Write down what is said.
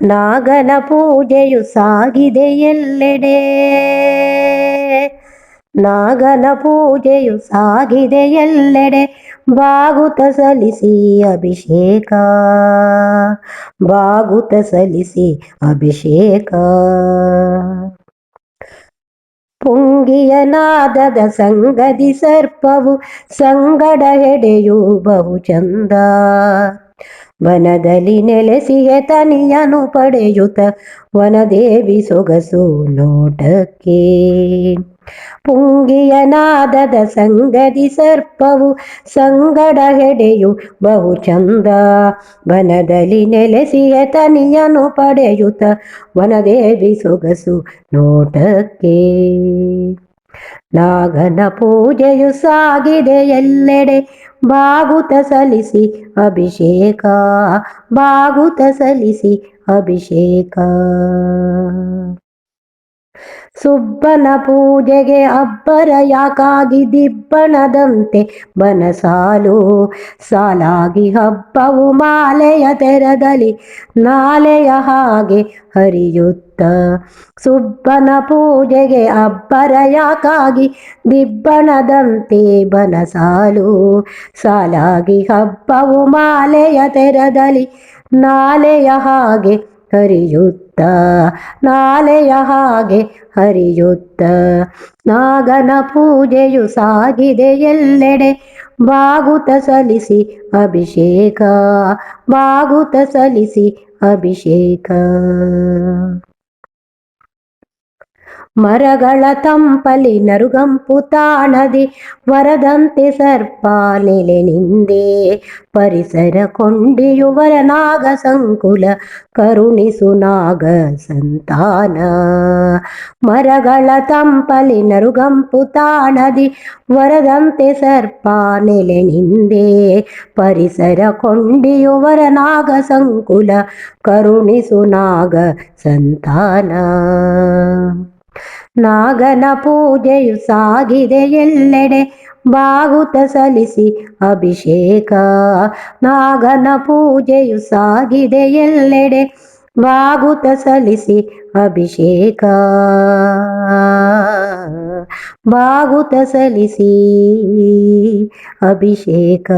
ನಾಗನ ಪೂಜೆಯು ಸಾಗಿದೆ ಎಲ್ಲೆಡೆ. ನಾಗನ ಪೂಜೆಯು ಸಾಗಿದೆ ಎಲ್ಲೆಡೆ. ಬಾಗುತ ಸಲ್ಲಿಸಿ ಅಭಿಷೇಕ. ಬಾಗುತ ಸಲ್ಲಿಸಿ ಅಭಿಷೇಕ. ಪುಂಗಿಯ ನಾದದ ಸಂಗದಿ ಸರ್ಪವು ಸಂಗಡ ಹೆಡೆಯು ಬಹು ಚಂದ. ವನದಲ್ಲಿ ನೆಲೆಸಿಯ ತನಿಯನು ಪಡೆಯುತ್ತ ವನದೇವಿ ಸೊಗಸು ನೋಟಕ್ಕೆ. ಪುಂಗಿಯ ನಾದದ ಸಂಗದಿ ಸರ್ಪವು ಸಂಗಡ ಹೆಡೆಯು ಬಹು ಚಂದ. ವನದಲ್ಲಿ ನೆಲೆಸಿಯ ತನಿಯನು ಪಡೆಯುತ್ತ ವನದೇವಿ ಸೊಗಸು ನೋಟಕ್ಕೆ. ನಾಗನ ಪೂಜೆಯು ಸಾಗಿದೆ ಎಲ್ಲೆಡೆ ಬಾಗುತ ಸಲ್ಲಿಸಿ ಅಭಿಷೇಕ. ಬಾಗುತ ಸಲ್ಲಿಸಿ ಅಭಿಷೇಕ. ಸುಬ್ಬನ ಪೂಜೆಗೆ ಅಬ್ಬರ ಯಾಕಾಗಿ ದಿಬ್ಬಣದಂತೆ ಬನಸಾಲು. ಸಾಲಾಗಿ ಹಬ್ಬವು ಮಾಲೆಯ ತೆರದಲ್ಲಿ ನಾಲೆಯ ಹಾಗೆ ಹರಿಯುತ್ತ. ಸುಬ್ಬನ ಪೂಜೆಗೆ ಅಬ್ಬರ ಯಾಕಾಗಿ ದಿಬ್ಬಣದಂತೆ ಬನಸಾಲು. ಸಾಲಾಗಿ ಹಬ್ಬವು ಮಾಲೆಯ ತೆರದಲ್ಲಿ ನಾಲೆಯ ಹಾಗೆ ಹರಿಯುತ್ತ. ನಾಲೆಯ ಹಾಗೆ ಹರಿಯುತ್ತ. ನಾಗನ ಪೂಜೆಯು ಸಾಗಿದೆ ಎಲ್ಲೆಡೆ. ಬಾಗುತ ಸಲ್ಲಿಸಿ ಅಭಿಷೇಕ. ಬಾಗುತ ಸಲ್ಲಿಸಿ ಅಭಿಷೇಕ. ಮರಗಳ ತಂಪಲಿ ನರುಗಂಪು ತಾಣದಿ ವರದಂತೆ ಸರ್ಪ ನೆಲೆ ನಿಂದೆ ಪರಿಸರ ಕೊಂಡಿಯುವರ ನಾಗ ಸಂಕುಲ ಕರುಣಿಸು ನಾಗ ಸಂತಾನ ಮರಗಳ ತಂಪಲಿ ನರುಗಂಪು ತಾಣದಿ ವರದಂತೆ ಸರ್ಪ ನೆಲೆ ನಿಂದೆ ಪರಿಸರ ಕೊಂಡಿಯುವರ ನಾಗ ಸಂಕುಲ ಕರುಣಿಸು ನಾಗ ಸಂತಾನ ನಾಗನ ಪೂಜೆಯು ಸಾಗಿದೆ ಎಲ್ಲೆಡೆ. ಬಾಗುತ ಸಲ್ಲಿಸಿ ಅಭಿಷೇಕ. ನಾಗನ ಪೂಜೆಯು ಸಾಗಿದೆ ಎಲ್ಲೆಡೆ. ಬಾಗುತ ಸಲ್ಲಿಸಿ ಅಭಿಷೇಕ. ಬಾಗುತ ಸಲ್ಲಿಸಿ ಅಭಿಷೇಕ.